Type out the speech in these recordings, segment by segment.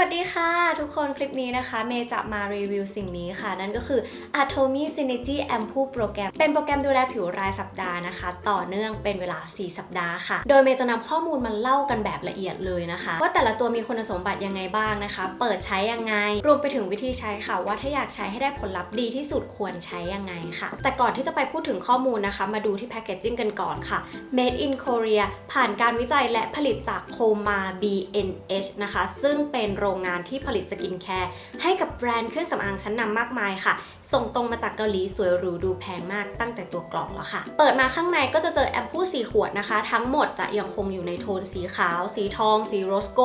วัสดีค่ะทุกคนคลิปนี้นะคะ เมย์จะมารีวิวสิ่งนี้ค่ะ นั่นก็คือ Atomy Synergy Ampoule Program เป็นโปรแกรมดูแลผิวรายสัปดาห์นะคะ ต่อเนื่องเป็นเวลา 4 สัปดาห์ค่ะ โดยเมย์จะนำข้อมูลมาเล่ากันแบบละเอียดเลยนะคะ ว่าแต่ละตัวมีคุณสมบัติยังไงบ้างนะคะ เปิดใช้ยังไง รวมไปถึงวิธีใช้ค่ะ ว่าถ้าอยากใช้ให้ได้ผลลัพธ์ดีที่สุดควรใช้ยังไงค่ะ แต่ก่อนที่จะไปพูดถึงข้อมูลนะคะ มาดูที่แพคเกจจิ้งกันก่อนค่ะ Made in Korea ผ่านการวิจัยและผลิตจากโคมา BNH นะคะ ซึ่งเป็นโรงงานที่ผลิตสกินแคร์ให้กับแบรนด์เครื่องสำอางชั้นนำมากมายค่ะ ส่งตรงมาจากเกาหลีสวยหรูดูแพงมากตั้งแต่ตัวกล่องแล้วค่ะ เปิดมาข้างในก็จะเจอแอมพูสีขวดนะคะ ทั้งหมดจะยังคงอยู่ในโทนสีขาว สีทอง สีโรสโก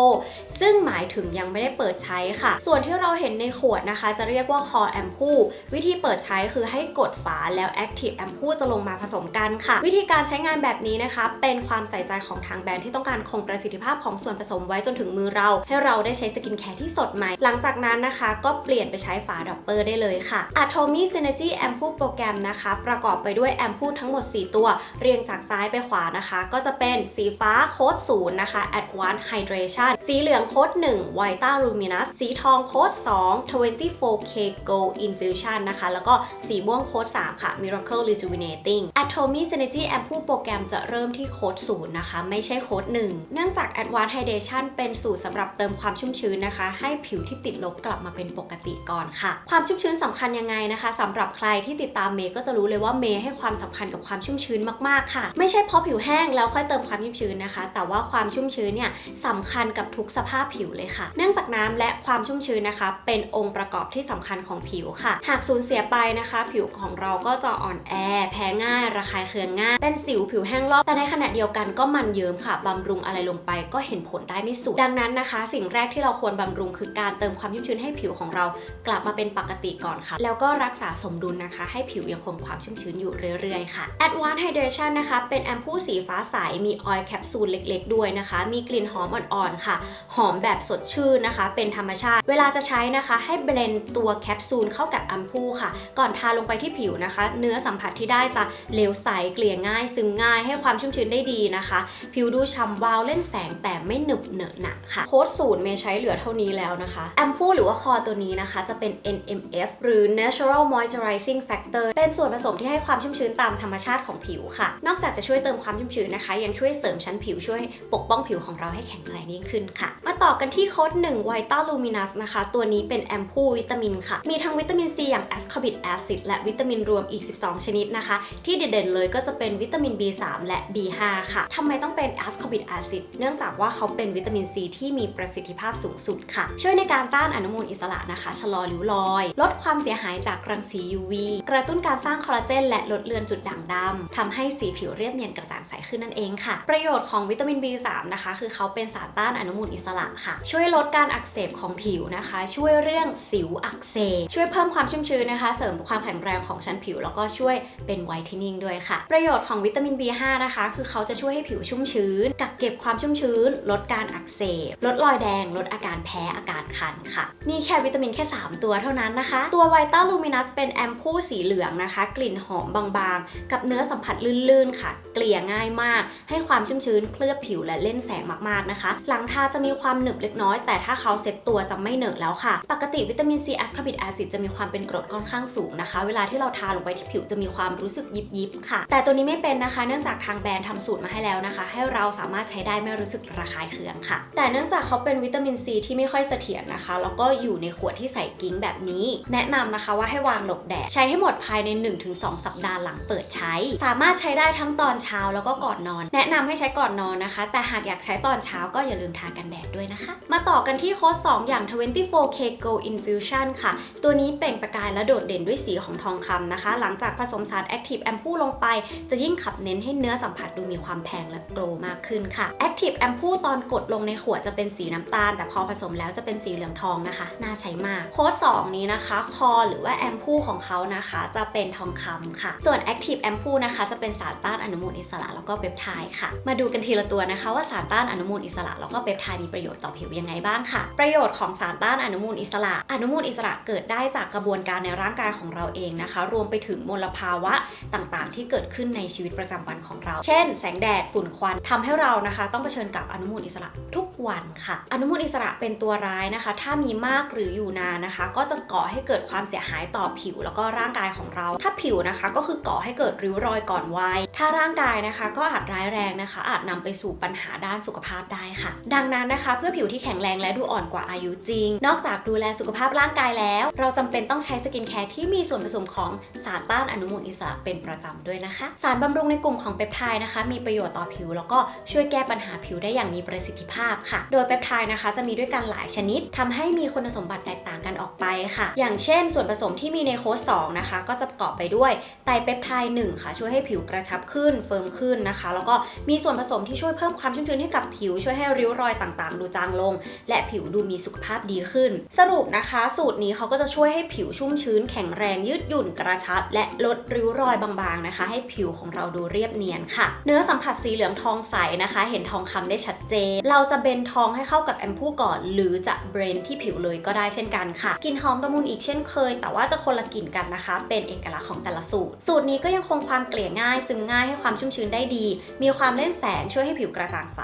ซึ่งหมายถึงยังไม่ได้เปิดใช้ค่ะ ส่วนที่เราเห็นในขวดนะคะ จะเรียกว่าคอแอมพูวิธีเปิดใช้คือให้กดฝาแล้ว Active แอมพูจะลงมาผสมกันค่ะ วิธีการใช้งานแบบนี้นะคะ เป็นความใส่ใจของทางแบรนด์ที่ต้องการคงประสิทธิภาพของส่วนผสมไว้จนถึงมือเรา ให้เราได้ใช้สกินแคร์ที่สดใหม่ หลังจากนั้นนะคะ ก็เปลี่ยนไปใช้ฝาดอปเปอร์ได้เลยค่ะ Atomy Synergy Ampoule โปรแกรมนะคะ ประกอบไปด้วยแอมพูทั้งหมด 4 ตัว เรียงจากซ้ายไปขวานะคะ ก็จะเป็นสีฟ้าโค้ด0นะคะ Advanced Hydration สีเหลืองโค้ด1 Vita Luminous สีทองโค้ด2 24K Gold Infusion นะคะ แล้วก็สีม่วงโค้ด3ค่ะ Miracle Rejuvenating Atomy Synergy Ampoule โปรแกรมจะเริ่มที่โค้ด0นะคะ ไม่ใช่โค้ด1เนื่องจาก Advanced Hydration เป็นสูตรสำหรับเติมความชุ่มชื้นนะคะ ให้ผิวที่ติดลบกลับมาเป็นปกติก่อนค่ะ ความชุ่มชื้นสำคัญยังไงนะคะสำหรับใครที่ติดตามเมย์ก็จะรู้เลยว่าเมย์ให้ความสำคัญกับความชุ่มชื้นมากๆค่ะ ไม่ใช่เพราะผิวแห้งแล้วค่อยเติมความชุ่มชื้นนะคะ แต่ว่าความชุ่มชื้นเนี่ยสำคัญกับทุกสภาพผิวเลยค่ะ เนื่องจากน้ำและความชุ่มชื้นนะคะ เป็นองค์ประกอบที่สำคัญของผิวค่ะ หากสูญเสียไปนะคะ ผิวของเราก็จะอ่อนแอ แพ้ง่าย ระคายเคืองง่าย เป็นสิวผิวแห้งลอกแต่ในขณะเดียวกันก็มันเยิ้มค่ะบำรุงอะไรลงไปก็เห็นผลได้ไม่สุด ดังนั้นนะคะ สิ่งแรกที่เราควรบำรุงคือการเติมความชุ่มชื้นให้ผิวของเรากลับมาเป็นปกติก่อนค่ะ แล้วก็รักษาสมดุลนะคะ ให้ผิวยังคงความชุ่มชื้นอยู่เรื่อยๆค่ะ Advanced Hydration นะคะ เป็นแอมพูสีฟ้าใส มีออยล์แคปซูลเล็กๆ ด้วยนะคะ มีกลิ่นหอมอ่อนๆค่ะ หอมแบบสดชื่นนะคะ เป็นธรรมชาติ เวลาจะใช้นะคะ ให้เบลนตัวแคปซูลเข้ากับแอมพูค่ะ ก่อนทาลงไปที่ผิวนะคะ เนื้อสัมผัสที่ได้จะเหลวใส เกลี่ยง่าย ซึมง่าย ให้ความชุ่มชื้นได้ดีนะคะ ผิวดูฉ่ำวาว เล่นแสงแต่ไม่หนึบเหนอะหนะค่ะ โค้ดสูตรเมย์ใช้เหลือเท่านี้แล้วนะคะ แอมพูหรือว่าคอตัวนี้นะคะ จะเป็น NMF หรือ Natural Moisturizing Factor เป็นส่วนผสมที่ให้ความชุ่มชื้นตามธรรมชาติของผิวค่ะ นอกจากจะช่วยเติมความชุ่มชื้นนะคะ ยังช่วยเสริมชั้นผิวช่วยปกป้องผิวของเราให้แข็งแรงยิ่งขึ้นค่ะ ต่อกันที่โค้ด1 Vita Luminous นะคะ ตัวนี้เป็นแอมพูวิตามินค่ะ มีทั้งวิตามิน C อย่าง ascorbic acid และวิตามินรวมอีก 12 ชนิดนะคะ ที่เด่นๆเลยก็จะเป็นวิตามิน B3 และ B5 ค่ะทำไมต้องเป็น ascorbic acid เนื่องจากว่าเขาเป็นวิตามิน C ที่มีประสิทธิภาพสูงสุดค่ะ ช่วยในการต้านอนุมูลอิสระนะคะชะลอริ้วรอย ลดความเสียหายจากรังสี UV กระตุ้นการสร้างคอลลาเจนและลดเลือนจุดด่างดำทำให้สีผิวเรียบเนียนกระจ่างใสขึ้นนั่นเองค่ะ ประโยชน์ของวิตามิน B3 นะคะ คือเขาเป็นสารต้านอนุมูลอิสระค่ะ ช่วยลดการอักเสบของผิวนะคะ ช่วยเรื่องสิวอักเสบ ช่วยเพิ่มความชุ่มชื้นนะคะ เสริมความแข็งแรงของชั้นผิว แล้วก็ช่วยเป็นไวท์เทนนิ่งด้วยค่ะ ประโยชน์ของวิตามิน B5 นะคะ คือเขาจะช่วยให้ผิวชุ่มชื้น กักเก็บความชุ่มชื้น ลดการอักเสบ ลดรอยแดง ลดอาการแพ้อาการคันค่ะ นี่แค่วิตามินแค่ 3 ตัวเท่านั้นนะคะ ตัวไวต้าลูมินัสเป็นแอมพูสีเหลืองนะคะ กลิ่นหอมบางๆ กับเนื้อสัมผัสลื่นๆ ค่ะ เกลี่ยง่ายมาก ให้ความชุ่มชื้นเคลือบผิวและเล่นแสงมากๆนะคะ หลังทาจะมีความหนึบเล็กน้อย แต่ถ้าเขาเซ็ตตัวจะไม่เหนอะแล้วค่ะ ปกติวิตามินซีแอสคาบิกแอซิดจะมีความเป็นกรดค่อนข้างสูงนะคะ เวลาที่เราทาลงไปที่ผิวจะมีความรู้สึกยิบยิบค่ะ แต่ตัวนี้ไม่เป็นนะคะ เนื่องจากทางแบรนด์ทำสูตรมาให้แล้วนะคะ ให้เราสามารถใช้ได้ไม่รู้สึกระคายเคืองค่ะ แต่เนื่องจากเขาเป็นวิตามินซีที่ไม่ค่อยเสถียรนะคะ แล้วก็อยู่ในขวดที่ใส่กิ้งแบบนี้ แนะนำนะคะว่าให้วางหลบแดดใช้ให้หมดภายใน 1-2 สัปดาห์หลังเปิดใช้ สามารถใช้ได้ทั้งตอนเช้าแล้วก็ก่อนนอน แนะนำให้ใช้ก่อนนอนนะคะ แต่หากอยากใช้ตอนเช้าก็อย่าลืมทากันแดดด้วยนะคะ มาต่อกันที่โค้ด2อย่าง 24K Gold Infusion ค่ะ ตัวนี้เปล่งประกายและโดดเด่นด้วยสีของทองคำนะคะ หลังจากผสมสาร Active Ampoule ลงไป จะยิ่งขับเน้นให้เนื้อสัมผัสดูมีความแพงและโกลมากขึ้นค่ะ Active Ampoule ตอนกดลงในขวดจะเป็นสีน้ำตาล แต่พอผสมแล้วจะเป็นสีเหลืองทองนะคะ น่าใช้มากโค้ด2นี้นะคะ คอหรือว่าแอมพูของเขานะคะ จะเป็นทองคำค่ะ ส่วน Active Ampoule นะคะจะเป็นสารต้านอนุมูลอิสระแล้วก็เปปไทด์ค่ะ มาดูกันทีละตัวนะคะ ว่าสารต้านอนุมูลอิสระแล้วก็เปปไทด์มีประโยชน์ต่อผิวยังไงบ้างค่ะ ประโยชน์ของสารต้านอนุมูลอิสระ อนุมูลอิสระเกิดได้จากกระบวนการในร่างกายของเราเองนะคะ รวมไปถึงมลภาวะต่างๆ ที่เกิดขึ้นในชีวิตประจำวันของเรา เช่น แสงแดดฝุ่นควันทำให้เรานะคะ ต้องเผชิญกับอนุมูลอิสระทุกวันค่ะ อนุมูลอิสระเป็นตัวร้ายนะคะ ถ้ามีมากหรืออยู่นานนะคะ ก็จะก่อให้เกิดความเสียหายต่อผิว แล้วก็ร่างกายของเรา ถ้าผิวนะคะก็คือก่อให้เกิดริ้วรอยก่อนวัยถ้าร่างกายนะคะ ก็อาจร้ายแรงนะคะ อาจนำไปสู่ปัญหาด้านสุขภาพได้ค่ะ ดังนั้นนะคะเพื่อผิวที่แข็งแรงและดูอ่อนกว่าอายุจริง นอกจากดูแลสุขภาพร่างกายแล้ว เราจำเป็นต้องใช้สกินแคร์ที่มีส่วนผสมของสารต้านอนุมูลอิสระเป็นประจำด้วยนะคะ สารบำรุงในกลุ่มของเปปไทด์นะคะ มีประโยชน์ต่อผิว แล้วก็ช่วยแก้ปัญหาผิวได้อย่างมีประสิทธิภาพค่ะ โดยเปปไทด์นะคะจะมีด้วยกันหลายชนิดทำให้มีคุณสมบัติแตกต่างกันออกไปค่ะ อย่างเช่น ส่วนผสมที่มีในโค้ด2นะคะ ก็จะประกอบไปด้วยไตรเปปไทด์1ค่ะ ช่วยให้ผิวกระชับขึ้น เฟิร์มขึ้นนะคะ แล้วก็มีส่วนผสมที่ช่วยเพิ่มความชุ่มชื้นให้กับผิว ช่วยให้ริ้วรอยต่างๆ ดูจางลง และผิวดูมีสุขภาพดีขึ้น สรุปนะคะ สูตรนี้เขาก็จะช่วยให้ผิวชุ่มชื้นแข็งแรงยืดหยุ่นกระชับ และลดริ้วรอยบางๆนะคะ ให้ผิวของเราดูเรียบเนียนค่ะ เนื้อสัมผัสสีเหลืองทองใสนะคะ เห็นทองคำได้ชัดเจน เราจะเบนทองให้เข้ากับแอมพูก่อน หรือจะเบรนที่ผิวเลยก็ได้เช่นกันค่ะกลิ่นหอมตะมุนอีกเช่นเคย แต่ว่าจะคนละกลิ่นกันนะคะ เป็นเอกลักษณ์ของแต่ละสูตร สูตรนี้ก็ยังคงความเกลี่ยง่าย ซึมง่ายให้ความชุ่มชื้นได้ดี มีความเล่นแสงช่วยให้ผิวกระจ่างใส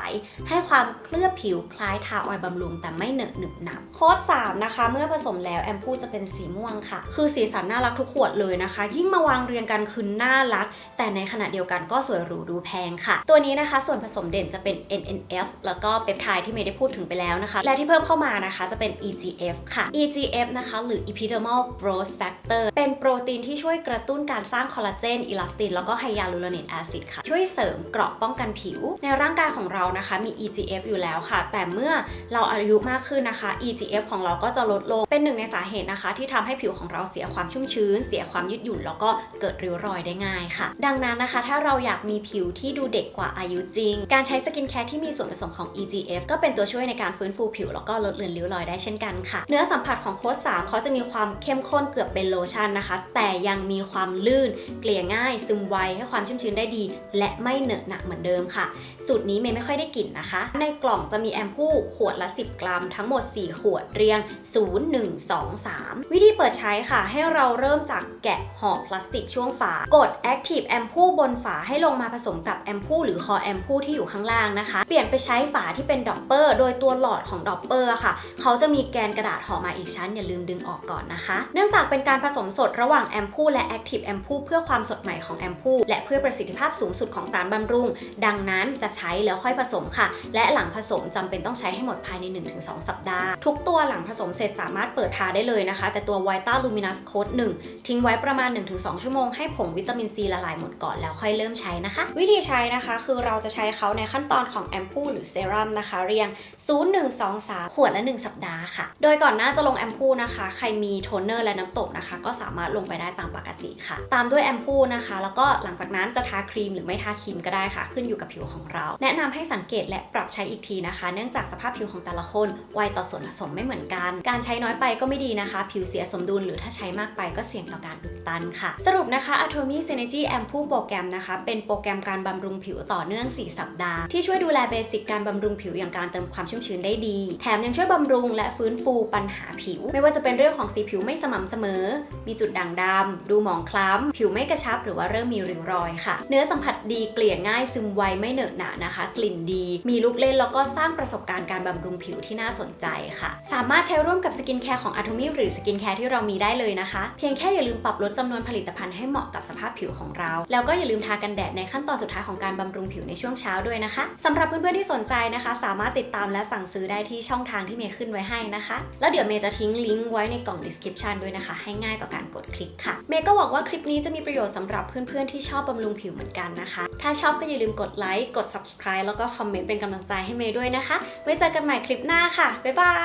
ให้ความเคลือบผิวคล้ายทาออยล์บำรุงแต่ไม่เหนอะหนึบหนับโค้ด3นะคะ เมื่อผสมแล้วแอมพูจะเป็นสีม่วงค่ะ คือสีสันน่ารักทุกขวดเลยนะคะ ยิ่งมาวางเรียงกันคือน่ารัก แต่ในขณะเดียวกันก็สวยหรูดูแพงค่ะ ตัวนี้นะคะ ส่วนผสมเด่นจะเป็น NNF แล้วก็เปปไทด์ที่เมย์ได้พูดถึงไปแล้วนะคะ และที่เพิ่มเข้ามานะคะจะเป็น EGF ค่ะ EGF นะคะหรือ Epidermal Growth Factor เป็นโปรตีนที่ช่วยกระตุ้นการสร้างคอลลาเจนอิลาสตินแล้วก็ไฮยาลูโรนิกแอซิดค่ะ ช่วยเสริมเกราะป้องกันผิว ในร่างกายของเรานะคะมี EGF อยู่แล้วค่ะ แต่เมื่อเราอายุมากขึ้นนะคะ EGF ของเราก็จะลดลง เป็นหนึ่งในสาเหตุนะคะ ที่ทำให้ผิวของเราเสียความชุ่มชื้น เสียความยืดหยุ่น แล้วก็เกิดริ้วรอยได้ง่ายค่ะ ดังนั้นนะคะ ถ้าเราอยากมีผิวที่ดูเด็กกว่าอายุจริง การใช้สกินแคร์ที่มีส่วนผสมของ EGF ก็เป็นตัวช่วยในการฟื้นฟูผิว แล้วก็ลดเลือนริ้วรอยได้เช่นกันค่ะ เนื้อสัมผัสของโค้ด3เขาจะมีความเข้มข้นเกือบเป็นโลชั่นนะคะ แต่ยังมีความลื่น เกลี่ยง่าย ซึมไว ให้ความชุ่มชื้นได้ดี และไม่เหนอะหนักเหมือนเดิมค่ะ สูตรนี้เมย์ไม่ค่อยได้กลิ่นนะคะ ในกล่องจะมีแอมพูขวดละ 10 กรัม ทั้งหมด 4 ขวดเรียง 0 1 2 3 วิธีเปิดใช้ค่ะ ให้เราเริ่มจากแกะห่อพลาสติกช่วงฝา กด Active แอมพูบนฝาให้ลงมาผสมกับแอมพูหรือคอแอมพูที่อยู่ข้างล่างนะคะ เปลี่ยนไปใช้ฝาที่เป็นดอปเปอร์โดยตัวหลอดของดอปเปอร์ค่ะ เขาจะมีแกนกระดาษห่อมาอีกชั้น อย่าลืมดึงออกก่อนนะคะ เนื่องจากเป็นการผสมสดระหว่างแอมพูและ Active แอมพูเพื่อความสดใหม่ของแอมพูและเพื่อประสิทธิภาพสูงสุดของสารบำรุง ดังนั้นจะใช้แล้วค่อยผสมค่ะ และหลังผสมจำเป็นต้องใช้ให้หมดภายใน 1-2 สัปดาห์ ทุกตัวหลังผสมเสร็จสามารถเปิดทาได้เลยนะคะ แต่ตัว Vita Luminous Coat 1 ทิ้งไว้ประมาณ 1-2 ชั่วโมงให้ผงวิตามินซีละลายหมดก่อนแล้วค่อยเริ่มใช้นะคะ วิธีใช้นะคะคือเราจะใช้เขาในขั้นตอนของแอมพูหรือเซรั่มนะคะ เรียง 0 1 2 3 ขวดละ 1 สัปดาห์ค่ะ โดยก่อนหน้าจะลงแอมพูนะคะ ใครมีโทนเนอร์และน้ำตกนะคะ ก็สามารถลงไปได้ตามปกติค่ะ ตามด้วยแอมพูนะคะ แล้วก็หลังจากนั้นจะทาครีมหรือไม่ทาครีมก็ได้ค่ะ ขึ้นอยู่กับผิวของเรา แนะนำให้สังเกตและปรับใช้อีกทีนะคะ เนื่องจากสภาพผิวของแต่ละคนไวต่อส่วนผสมไม่เหมือนกัน การใช้น้อยไปก็ไม่ดีนะคะ ผิวเสียสมดุลหรือถ้าใช้มากไปก็เสี่ยงต่อการอุดตันค่ะ สรุปนะคะ Atomy Synergy Ampoule โปรแกรมนะคะ เป็นโปรแกรมการบำรุงผิวต่อเนื่อง 4 สัปดาห์ ที่ช่วยดูแลเบสิกการบำรุงผิวอย่างการเติมความชุ่มชื้นได้ดี แถมยังช่วยบำรุงและฟื้นฟูปัญหาผิว ไม่ว่าจะเป็นเรื่องของสีผิวไม่สม่ำเสมอ มีจุดด่างดำดูหมองคล้ำผิวไม่กระชับ หรือว่าเริ่มมีริ้วรอยค่ะ เนื้อสัมผัสดีเกลี่ยง่ายซึมไวไม่เหนอะหนะนะคะ กลิ่นดี มีลูกเล่นแล้วก็สร้างประสบการณ์การบำรุงผิวที่น่าสนใจค่ะ สามารถใช้ร่วมกับสกินแคร์ของ Atomy หรือสกินแคร์ที่เรามีได้เลยนะคะ เพียงแค่อย่าลืมปรับลดจำนวนผลิตภัณฑ์ให้เหมาะกับสภาพผิวของเรา แล้วก็อย่าลืมทากันแดดในขั้นตอนสุดท้ายของการบำรุงผิวในช่วงเช้าด้วยนะคะสำหรับเพื่อนๆที่สนใจนะคะ สามารถติดตามและสั่งซื้อได้ที่ช่องทางที่เมย์ขึ้นไว้ให้นะคะ แล้วเดี๋ยวเมย์จะทิ้งลิงก์ไว้ในกล่อง description ด้วยนะคะ ให้ง่ายต่อการกดคลิกค่ะ เมย์ก็หวังว่าคลิปนี้จะมีประโยชน์สำหรับเพื่อนๆที่ชอบบำรุงผิวเหมือนกันนะคะ ถ้าชอบก็อย่าลืมกดไลค์กด subscribe แล้วก็คอมเมนต์เป็นกำลังใจให้เมย์ด้วยนะคะไว้เจอกันใหม่คลิปหน้าค่ะ บ๊ายบา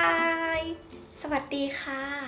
ย สวัสดีค่ะ